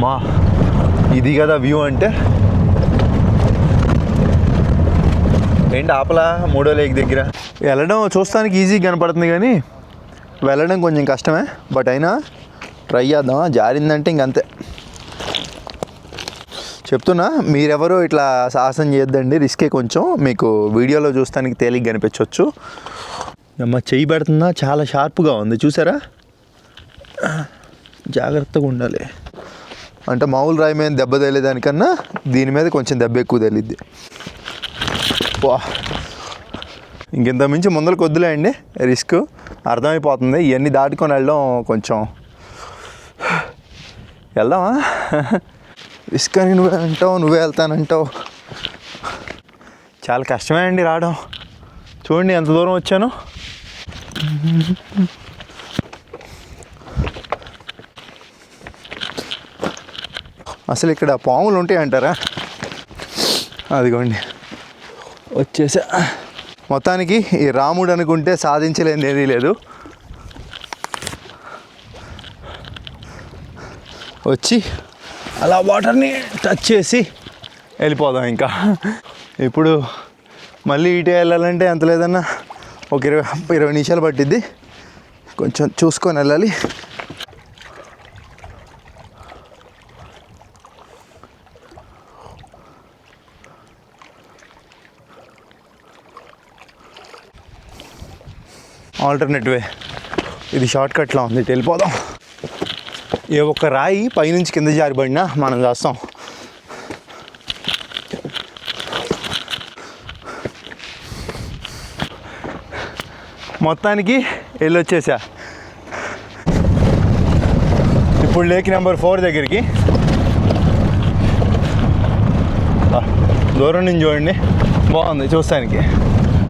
అమ్మా ఇది కదా వ్యూ అంటే. ఏంటి ఆపలా మూడో లేక్ దగ్గర? వెళ్ళడం చూస్తానికి ఈజీగా కనపడుతుంది కానీ వెళ్ళడం కొంచెం కష్టమే. బట్ అయినా ట్రై చేద్దాం జారిందంటే ఇంకంతే చెప్తున్నా మీరెవరో ఇట్లా సాహసం చేయొద్దండి రిస్కే కొంచెం. మీకు వీడియోలో చూస్తానికి తేలిగ్గా కనిపించవచ్చు అమ్మ చెయ్యి పెడుతుందా? చాలా షార్ప్గా ఉంది. చూసారా? జాగ్రత్తగా ఉండాలి. అంటే మామూలు రాయి మీద దెబ్బ తగిలేదానికన్నా దీని మీద కొంచెం దెబ్బ ఎక్కువ తగిలిద్ది. వా. ఇంకెంత మించి ముందరకు వద్దులే అండి రిస్క్ అర్థమైపోతుంది. ఇవన్నీ దాటుకొని వెళ్ళడం కొంచెం వెళ్దామా? రిస్క్ అని నువ్వే అంటావు నువ్వే వెళ్తానంటావు చాలా కష్టమే అండి రావడం. చూడండి ఎంత దూరం వచ్చాను. అసలు ఇక్కడ పాములు ఉంటాయి అంటారా అదిగోండి. వచ్చేసా. మొత్తానికి ఈ రాముడు అనుకుంటే సాధించలేనిది ఏదీ లేదు. వచ్చి అలా వాటర్ని టచ్ చేసి వెళ్ళిపోదాం ఇంకా. ఇప్పుడు మళ్ళీ ఇటే వెళ్ళాలంటే ఎంత లేదన్నా? ఒక ఇరవై ఇరవై నిమిషాలు పట్టిద్ది. కొంచెం చూసుకొని వెళ్ళాలి. ఆల్టర్నేట్ వే ఇది షార్ట్ కట్లో ఉంది. ఇటు వెళ్ళిపోదాం. ఏ ఒక్క రాయి పైనుంచి కింద జారిపడినా మనం చేస్తాం మొత్తానికి వెళ్ళొచ్చేసా. ఇప్పుడు లేక్ నెంబర్ ఫోర్ దగ్గరికి. దూరం నుంచి చూడండి. బాగుంది చూస్తానికి.